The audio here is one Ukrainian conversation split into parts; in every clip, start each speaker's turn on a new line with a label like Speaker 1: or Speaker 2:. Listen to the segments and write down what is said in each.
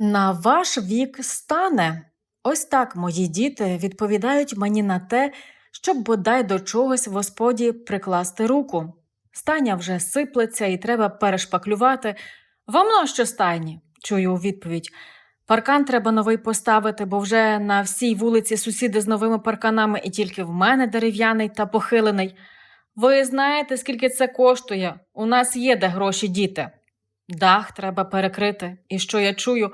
Speaker 1: На ваш вік стане. Ось так мої діти відповідають мені на те, щоб бодай до чогось в господі прикласти руку. Стайня вже сиплеться і треба перешпаклювати. Вам на що стайні? чую у відповідь. Паркан треба новий поставити, бо вже на всій вулиці сусіди з новими парканами і тільки в мене дерев'яний та похилений. Ви знаєте, скільки це коштує? У нас є де гроші діти. Дах треба перекрити. І що я чую?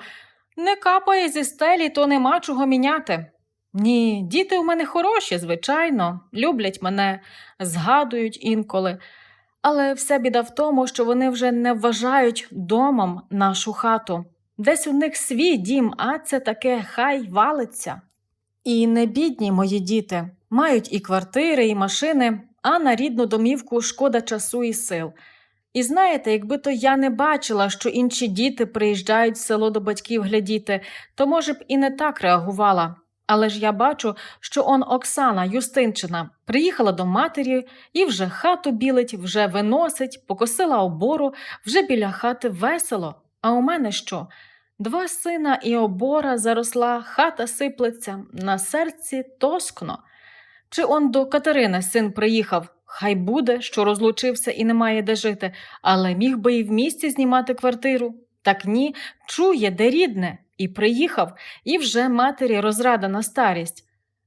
Speaker 1: Не капає зі стелі, то нема чого міняти. Ні, діти у мене хороші, звичайно, люблять мене, згадують інколи. Але вся біда в тому, що вони вже не вважають домом нашу хату. Десь у них свій дім, а це таке хай валиться. І не бідні мої діти, мають і квартири, і машини, а на рідну домівку шкода часу і сил. І знаєте, якби то я не бачила, що інші діти приїжджають в село до батьків глядіти, то, може б, і не так реагувала. Але ж я бачу, що он Оксана Юстинчина приїхала до матері і вже хату білить, вже виносить, покосила обору, вже біля хати весело. А у мене що? Два сина і обора заросла, хата сиплеться, на серці тоскно. Чи он до Катерини син приїхав? Хай буде, що розлучився і не має де жити, але міг би і в місті знімати квартиру. Так ні, чує, де рідне, і приїхав, і вже матері розрада на старість.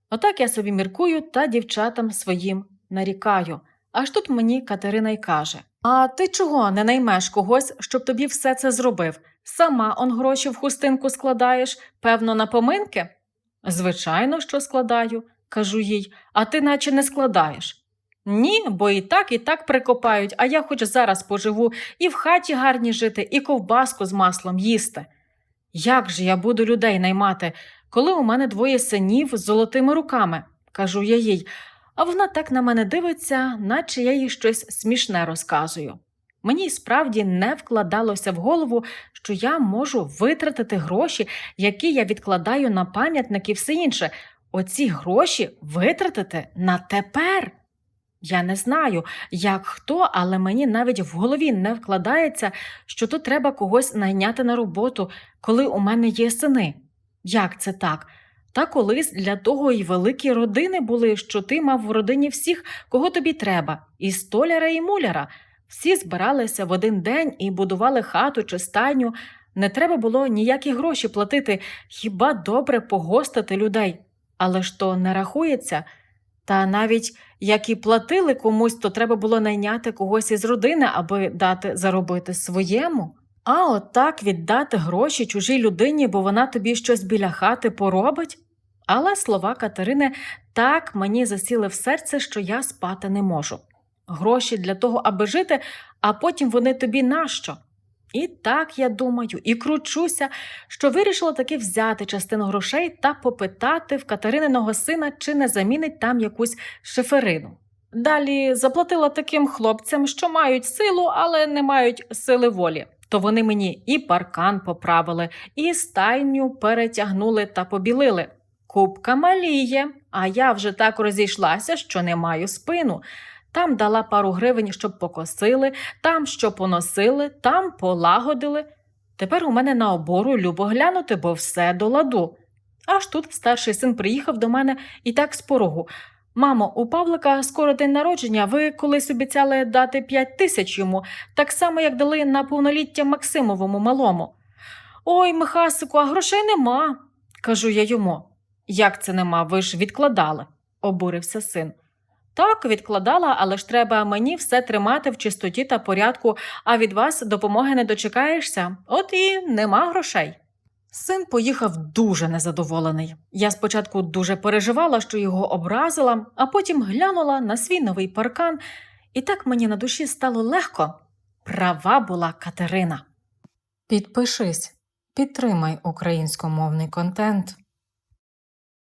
Speaker 1: Отак я собі міркую та дівчатам своїм нарікаю. Аж тут мені Катерина й каже: А ти чого не наймеш когось, щоб тобі все це зробив? Сама он гроші в хустинку складаєш, певно, на поминки? Звичайно, що складаю, кажу їй, а ти наче не складаєш. Ні, бо і так, і так прикопають, а я хоч зараз поживу і в хаті гарні жити, і ковбаску з маслом їсти. Як же я буду людей наймати, коли у мене двоє синів з золотими руками, кажу я їй, а вона так на мене дивиться, наче я їй щось смішне розказую. Мені справді не вкладалося в голову, що я можу витратити гроші, які я відкладаю на пам'ятник і все інше. Оці гроші витратити на тепер. Я не знаю, як хто, але мені навіть в голові не вкладається, що тут треба когось найняти на роботу, коли у мене є сини. Як це так? Та колись для того і великі родини були, що ти мав в родині всіх, кого тобі треба, і столяра, і муляра. Всі збиралися в один день і будували хату чи стайню. Не треба було ніякі гроші платити, хіба добре погостити людей. Але ж то не рахується. Та навіть як і платили комусь, то треба було найняти когось із родини, аби дати заробити своєму. А от так віддати гроші чужій людині, бо вона тобі щось біля хати поробить. Але слова Катерини так мені засіли в серце, що я спати не можу. Гроші для того, аби жити, а потім вони тобі нащо? І так я думаю, і кручуся, що вирішила таки взяти частину грошей та попитати в Катерининого сина, чи не замінить там якусь шиферину. Далі заплатила таким хлопцям, що мають силу, але не мають сили волі. То вони мені і паркан поправили, і стайню перетягнули та побілили. Кубка маліє, а я вже так розійшлася, що не маю спину. Там дала пару гривень, щоб покосили, там що поносили, там полагодили. Тепер у мене на обору любо глянути, бо все до ладу. Аж тут старший син приїхав до мене і так з порогу. Мамо, у Павлика скоро день народження, ви колись обіцяли дати п'ять тисяч йому, так само, як дали на повноліття Максимовому малому. Ой, Михасику, а грошей нема, кажу я йому. Як це нема? Ви ж відкладали, обурився син. Так, відкладала, але ж треба мені все тримати в чистоті та порядку, а від вас допомоги не дочекаєшся. От і нема грошей. Син поїхав дуже незадоволений. Я спочатку дуже переживала, що його образила, а потім глянула на свій новий паркан, і так мені на душі стало легко. Права була Катерина. Підпишись, підтримай українськомовний контент.